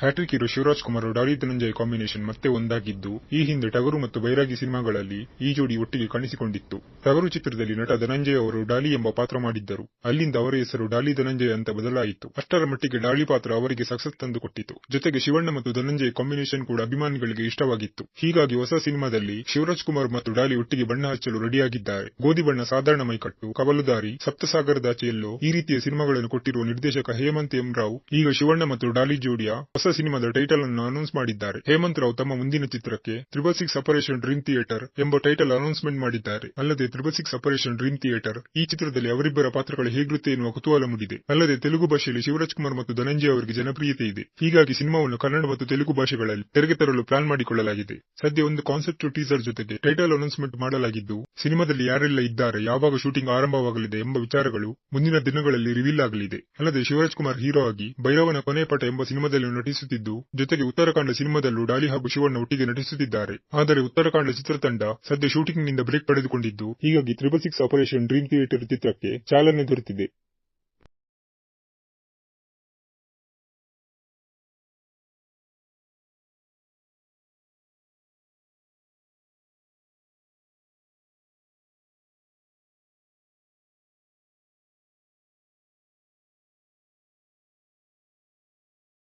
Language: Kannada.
Hat-trick hero Shivaraj Kumar Dolly Dhananjaya combination ಮತ್ತೆ ಒಂದಾಗಿದ್ದು, ಈ ಹಿಂದೆ ಟಗರು ಮತ್ತು ಬೈರಾಗಿ ಸಿನಿಮಾಗಳಲ್ಲಿ ಈ ಜೋಡಿ ಒಟ್ಟಿಗೆ ಕಾಣಿಸಿಕೊಂಡಿತ್ತು. ಟಗರು ಚಿತ್ರದಲ್ಲಿ ನಟ ಧನಂಜಯ ಅವರು ಡಾಲಿ ಎಂಬ ಪಾತ್ರ ಮಾಡಿದ್ದರು. ಅಲ್ಲಿಂದ ಅವರ ಹೆಸರು ಡಾಲಿ ಧನಂಜಯ ಅಂತ ಬದಲಾಯಿತು. ಅಷ್ಟರ ಮಟ್ಟಿಗೆ ಡಾಲಿ ಪಾತ್ರ ಅವರಿಗೆ ಸಕ್ಸಸ್ ತಂದುಕೊಟ್ಟಿತು. ಜೊತೆಗೆ ಶಿವಣ್ಣ ಮತ್ತು ಧನಂಜಯ್ ಕಾಂಬಿನೇಷನ್ ಕೂಡ ಅಭಿಮಾನಿಗಳಿಗೆ ಇಷ್ಟವಾಗಿತ್ತು. ಹೀಗಾಗಿ ಹೊಸ ಸಿನಿಮಾದಲ್ಲಿ ಶಿವರಾಜ್ ಕುಮಾರ್ ಮತ್ತು ಡಾಲಿ ಒಟ್ಟಿಗೆ ಬಣ್ಣ ಹಚ್ಚಲು ರೆಡಿಯಾಗಿದ್ದಾರೆ. ಗೋಧಿ ಬಣ್ಣ ಸಾಧಾರಣ ಮೈಕಟ್ಟು ಕವಲುದಾರಿ ಸಪ್ತಸಾಗರದಾಚೆಯಲ್ಲೂ ಈ ರೀತಿಯ ಸಿನಿಮಾಗಳನ್ನು ಕೊಟ್ಟಿರುವ ನಿರ್ದೇಶಕ ಹೇಮಂತ್ ಎಂ ರಾವ್, ಈಗ ಶಿವಣ್ಣ ಮತ್ತು ಡಾಲಿ ಜೋಡಿಯ ಹೊಸ ಸಿನಿಮಾದ ಟೈಟಲ್ ಅನ್ನು ಅನೌನ್ಸ್ ಮಾಡಿದ್ದಾರೆ. ಹೇಮಂತ್ ರಾವ್ ತಮ್ಮ ಮುಂದಿನ ಚಿತ್ರಕ್ಕೆ triple six operation dream theatre ಎಂಬ ಟೈಟಲ್ ಅನೌನ್ಸ್ಮೆಂಟ್ ಮಾಡಿದ್ದಾರೆ. ಅಲ್ಲದೆ triple six operation dream theatre ಈ ಚಿತ್ರದಲ್ಲಿ ಅವರಿಬ್ಬರ ಪಾತ್ರಗಳು ಹೇಗಿರುತ್ತೆ ಎನ್ನುವ ಕುತೂಹಲ ಮೂಡಿದೆ. ಅಲ್ಲದೆ ತೆಲುಗು ಭಾಷೆಯಲ್ಲಿ ಶಿವರಾಜ್ ಕುಮಾರ್ ಮತ್ತು ಧನಂಜಯ ಅವರಿಗೆ ಜನಪ್ರಿಯತೆ ಇದೆ. ಹೀಗಾಗಿ ಸಿನಿಮಾವನ್ನು ಕನ್ನಡ ಮತ್ತು ತೆಲುಗು ಭಾಷೆಗಳಲ್ಲಿ ತೆರೆಗೆ ತರಲು ಪ್ಲಾನ್ ಮಾಡಿಕೊಳ್ಳಲಾಗಿದೆ. ಸದ್ಯ ಒಂದು ಕಾನ್ಸೆಪ್ಟ್ ಟೀಸರ್ ಜೊತೆಗೆ ಟೈಟಲ್ ಅನೌನ್ಸ್ಮೆಂಟ್ ಮಾಡಲಾಗಿದ್ದು, ಸಿನಿಮಾದಲ್ಲಿ ಯಾರೆಲ್ಲ ಇದ್ದಾರೆ, ಯಾವಾಗ ಶೂಟಿಂಗ್ ಆರಂಭವಾಗಲಿದೆ ಎಂಬ ವಿಚಾರಗಳು ಮುಂದಿನ ದಿನಗಳಲ್ಲಿ ರಿವೀಲ್ ಆಗಲಿದೆ. ಅಲ್ಲದೆ ಶಿವರಾಜ್ ಕುಮಾರ್ ಹೀರೋ ಆಗಿ ಭೈರವನ ಕೊನೆ ಪಟ ಎಂಬ ಸಿನಿಮಾದಲ್ಲಿ ನಟಿಸುತ್ತಿದ್ದು, ಜೊತೆಗೆ ಉತ್ತರಾಖಂಡ ಸಿನಿಮಾದಲ್ಲೂ ಡಾಲಿ ಹಾಗೂ ಶಿವಣ್ಣ ಒಟ್ಟಿಗೆ ನಟಿಸುತ್ತಿದ್ದಾರೆ. ಆದರೆ ಉತ್ತರಾಖಂಡ ಚಿತ್ರತಂಡ ಸದ್ಯ ಶೂಟಿಂಗ್ನಿಂದ ಬ್ರೇಕ್ ಪಡೆದುಕೊಂಡಿದ್ದು, ಹೀಗಾಗಿ triple six operation dream theatre ಚಿತ್ರಕ್ಕೆ ಚಾಲನೆ ದೊರೆತಿದೆ.